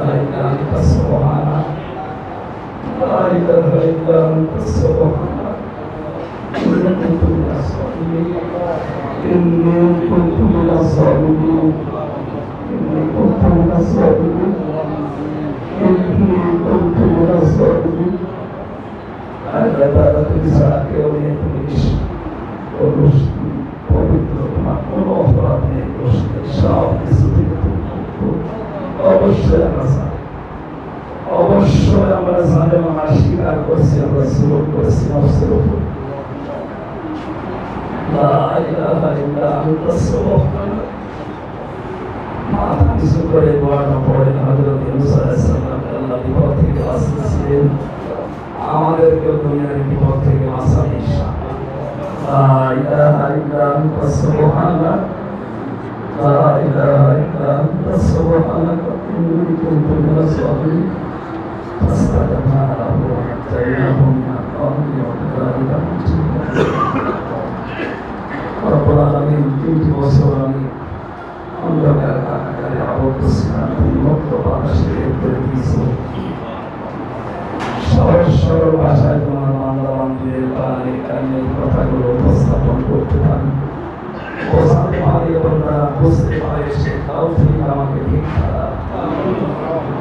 Harinanta Sohara. Harita Harinanta Sohara. Eu não na sua Eu não na sua Eu não na sua Eu não na sua agradar a pensar que eu me conheço, todos, pobre, todo mal. অবশ্যই আমরা অবশ্যই আমরা জানি আমরা স্বীকার করছি, আমরা সুযোগ করছি নফসের উপর মাথা থেকে বাঁচিয়েছিলেন আমাদেরকে দুনিয়ার বিপদ থেকে বাঁচান, ইনশাআল্লাহ। লা ইলাহা ইল্লা আনতা সুবহানাক লা ইলাহা ইল্লা আনতা সুবহানাক ইন্নী কুনতু মিনাজ জালিমিন فاستجبنا له ونجيناه من القوم وكذلك ننجي رب العالمين তিনটি বছর আমি অন্ধকার কারাগারে আবদ্ধ ছিলাম তুমি মুক্ত বাতাসে করে দিয়েছো সহজ সরল ভাষায় তোমার বাংলা বান্ধবের বাঙালি কারণে কথাগুলো উপস্থাপন করতে পারি বোঝাতে পারি সে তাও ঠিক আমাকে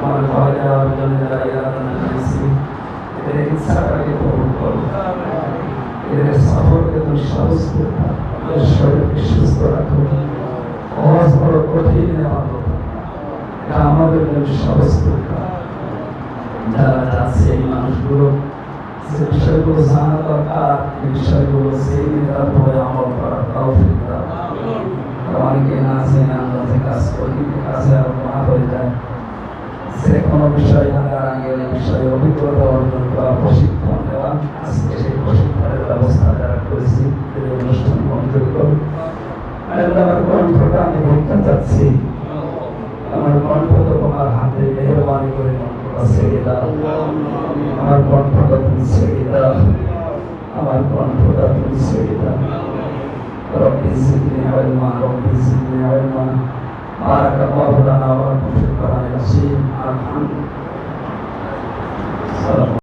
আমার ঘরে যাওয়ার জন্য যারা ইরাদা করেছি এদের ইচ্ছাটাকে পূরণ করো এদের সফরকে তুমি সহজ করে করে যারা এই মানুষগুলো, যে বিষয়গুলো জানা দরকার বিষয়গুলো জেনে তারপরে আমল করার তাও না জেনে আমরা যে কাজ করি এই কাজে আরও মা হয়ে যায় যে কোনো বিষয় লাগার আগে এই বিষয়ে অভিজ্ঞতা অর্জন করা প্রশিক্ষণ দেওয়া আজকে সেই প্রশিক্ষণের ব্যবস্থা যারা করেছি এই অনুষ্ঠান মঞ্জুর করুন আল্লাহ আমার কণ্ঠটা আমি ভুলতে চাচ্ছি আমার কণ্ঠ তো তোমার হাতে মেহরবানি করে কণ্ঠটা ছেড়ে দাও আমার কণ্ঠটা তুমি ছেড়ে দাও আমার কণ্ঠটা তুমি ছেড়ে দাও রব্বি জিদনি ইলমা রব্বি জিদনি ইলমা بارك الله لنا ولكم في Thank you.